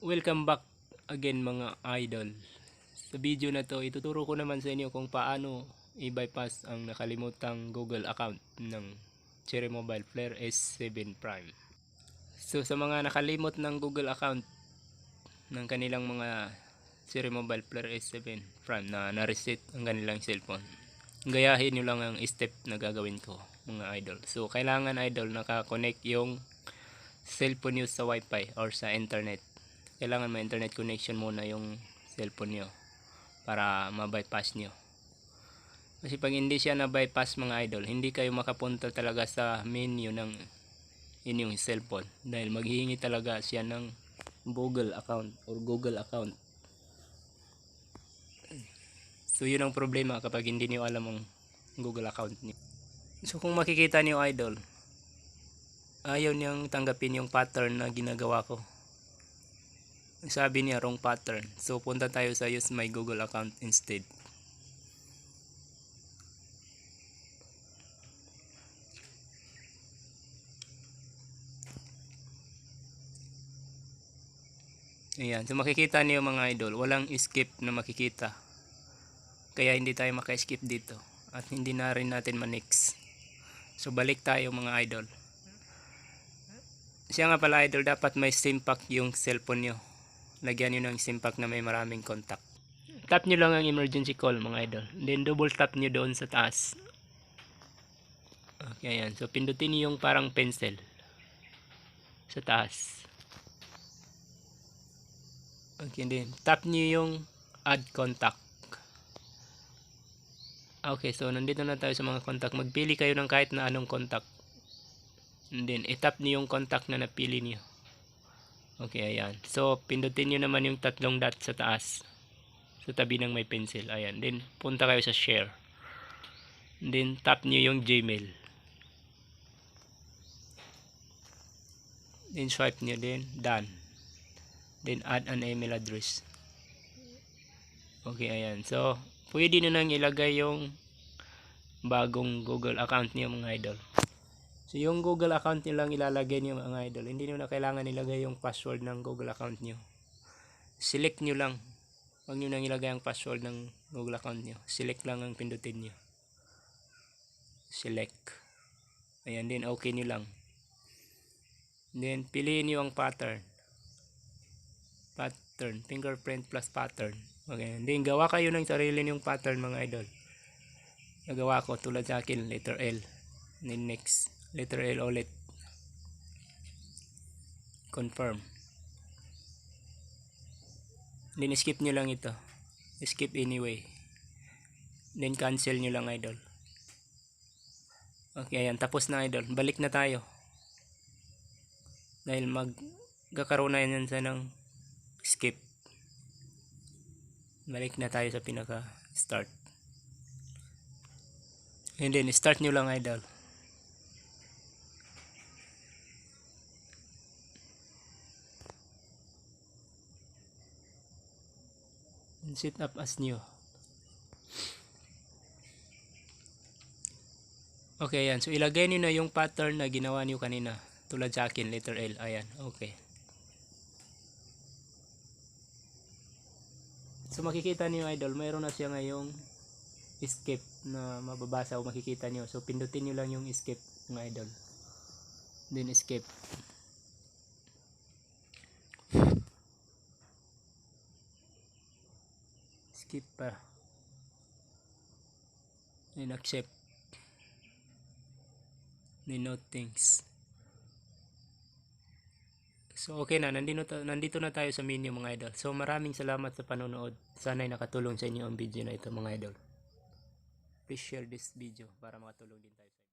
Welcome back again mga idol. Sa video na to, ituturo ko naman sa inyo kung paano i-bypass ang nakalimutang Google account ng Cherry Mobile Flare S7 Prime. So sa mga nakalimot ng Google account ng kanilang mga Cherry Mobile Flare S7 Prime na na-reset ang kanilang cellphone. Gayahin nyo lang ang step na gagawin ko mga idol. So kailangan idol nakakonect yung cellphone nyo sa wifi or sa internet kailangan may internet connection muna yung cellphone nyo para ma-bypass nyo. Kasi pag hindi siya na-bypass mga idol hindi kayo makapunta talaga sa menu ng inyong cellphone dahil maghihingi talaga siya ng Google account or Google account. So yun ang problema kapag hindi niyo alam ang Google account niyo. So kung makikita niyo idol ayaw niyang tanggapin yung pattern na ginagawa ko sabi niya wrong pattern so punta tayo sa use my google account instead Ayan, so makikita niyo mga idol, walang skip na makikita. Kaya hindi tayo maka-skip dito. At hindi na rin natin ma-next. So balik tayo mga idol. Siya nga pala idol, dapat may SIM pack yung cellphone nyo. Lagyan nyo ng SIM pack na may maraming contact. Tap nyo lang ang emergency call mga idol. Then double tap nyo doon sa taas. Okay, ayan. So pindutin nyo yung parang pencil. Sa taas. Okay, then tap nyo yung add contact. Okay, so nandito na tayo sa mga contact. Magpili kayo ng kahit na anong contact. And then, itap niyo yung contact na napili niyo. Okay, ayan. So, pindutin niyo naman yung tatlong dot sa taas. Sa tabi ng may pencil. Ayan. Then, punta kayo sa share. Then, tap niyo yung Gmail. Then, swipe niyo din. Done. Then, add an email address. Okay, ayan. So, pwede nyo nang ilagay yung bagong Google account niyo mga idol. So yung Google account nyo lang ilalagay nyo mga idol. Hindi nyo na kailangan ilagay yung password ng Google account nyo. Select nyo lang. Huwag nyo nang ilagay ang password ng Google account nyo. Select lang ang pindutin nyo. Select. Ayan din, okay nyo lang. Then, piliin nyo ang pattern. Pattern. Fingerprint plus pattern. Okay. Then, gawa kayo ng sarili nyong pattern mga idol. Nagawa ko tulad sa akin, letter L. Then next letter L ulit confirm. Then skip nyo lang ito. Skip anyway. Then cancel nyo lang idol. Okay ayan. Tapos na idol. Balik na tayo. Dahil magkakaroon na yan sa ng skip. Balik na tayo sa pinaka start and then start nyo lang idol and set up as new. Okay, ayan. So, ilagay niyo na yung pattern na ginawa niyo kanina. Tulad sa akin, letter L. Ayan, okay. So, makikita niyo idol, mayroon na siya ngayong escape na mababasa o makikita niyo. So, pindutin niyo lang yung escape ng idol. Then, escape. Skip pa. Then accept. Then note things so okay na. Nandito, nandito na tayo sa menu mga idol. So maraming salamat sa panonood. Sana'y nakatulong sa inyo ang video na ito mga idol. Please share this video para makatulong din tayo